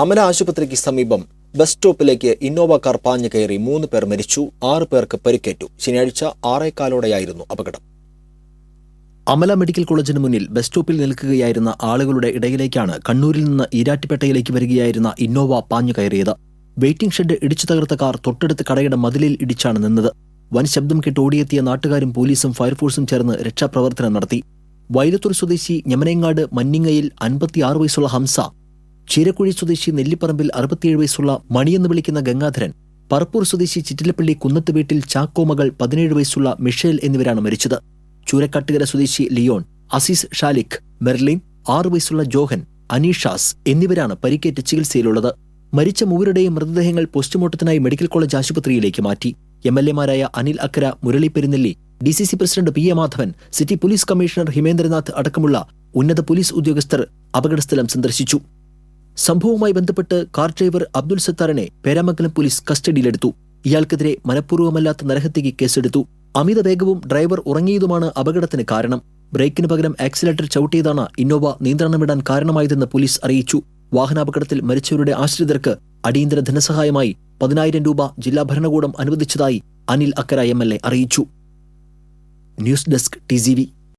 അമല ആശുപത്രിക്ക് സമീപം bus സ്റ്റോപ്പിലേക്ക് Innova car പാഞ്ഞു കയറി മൂന്ന് പേർ മരിച്ചു ആറ് പേർക്ക് പരിക്കേറ്റു. ശനിയാഴ്ച ആറേക്കാലോടെയായിരുന്നു അപകടം. അമല മെഡിക്കൽ കോളേജിന് മുന്നിൽ ബസ് സ്റ്റോപ്പിൽ നിൽക്കുകയായിരുന്ന ആളുകളുടെ ഇടയിലേക്കാണ് കണ്ണൂരിൽ നിന്ന് ഈരാറ്റുപേട്ടയിലേക്ക് വരികയായിരുന്ന ഇന്നോവ പാഞ്ഞു കയറിയത്. വെയിറ്റിംഗ് ഷെഡ് ഇടിച്ചു തകർത്ത കാർ തൊട്ടടുത്ത് കടയുടെ മതിലിൽ ഇടിച്ചാണ് നിന്നത്. വൻ ശബ്ദം കേട്ട് ഓടിയെത്തിയ നാട്ടുകാരും പോലീസും ഫയർഫോഴ്സും ചേർന്ന് രക്ഷാപ്രവർത്തനം നടത്തി. വൈലത്തൂർ സ്വദേശി ഞമനേങ്ങാട് മന്നിങ്ങയിൽ അൻപത്തിയാറ് വയസ്സുള്ള ഹംസ ചീരക്കുഴി സ്വദേശി നെല്ലിപ്പറമ്പിൽ അറുപത്തിയേഴ് വയസ്സുള്ള മണിയെന്ന് വിളിക്കുന്ന ഗംഗാധരൻ പറപ്പൂർ സ്വദേശി ചിറ്റിലപ്പള്ളി കുന്നത്ത് വീട്ടിൽ ചാക്കോ മകൾ പതിനേഴ് വയസ്സുള്ള മിഷേൽ എന്നിവരാണ് മരിച്ചത്. ചൂരക്കാട്ടുകര സ്വദേശി ലിയോൺ അസീസ് ഷാലിഖ് മെർലിൻ ആറു വയസ്സുള്ള ജോഹൻ അനീഷാസ് എന്നിവരാണ് പരിക്കേറ്റ് ചികിത്സയിലുള്ളത്. മരിച്ച മൂവരുടെയും മൃതദേഹങ്ങൾ പോസ്റ്റ്മോർട്ടത്തിനായി മെഡിക്കൽ കോളേജ് ആശുപത്രിയിലേക്ക് മാറ്റി. M L എമാരായ Anil Akkara Murali Perunnelli D C C president P A Madhavan city police commissioner Himendranath അടക്കമുള്ള ഉന്നത പോലീസ് ഉദ്യോഗസ്ഥർ അപകടസ്ഥലം സന്ദർശിച്ചു. സംഭവവുമായി ബന്ധപ്പെട്ട് കാർ ഡ്രൈവർ അബ്ദുൽ സത്താറിനെ പേരാമംഗലം പോലീസ് കസ്റ്റഡിയിലെടുത്തു. ഇയാൾക്കെതിരെ മനഃപൂർവമല്ലാത്ത നരഹത്യയ്ക്ക് കേസെടുത്തു. അമിത വേഗവും ഡ്രൈവർ ഉറങ്ങിയതുമാണ് അപകടത്തിന് കാരണം. ബ്രേക്കിന് പകരം ആക്സിലേറ്റർ ചവിട്ടിയതാണ് ഇന്നോവ നിയന്ത്രണം വിടാൻ കാരണമായതെന്ന് പോലീസ് അറിയിച്ചു. വാഹനാപകടത്തിൽ മരിച്ചവരുടെ ആശ്രിതർക്ക് അടിയന്തര ധനസഹായമായി പതിനായിരം രൂപ ജില്ലാ ഭരണകൂടം അനുവദിച്ചതായി അനിൽ അക്കര എം അറിയിച്ചു. News desk T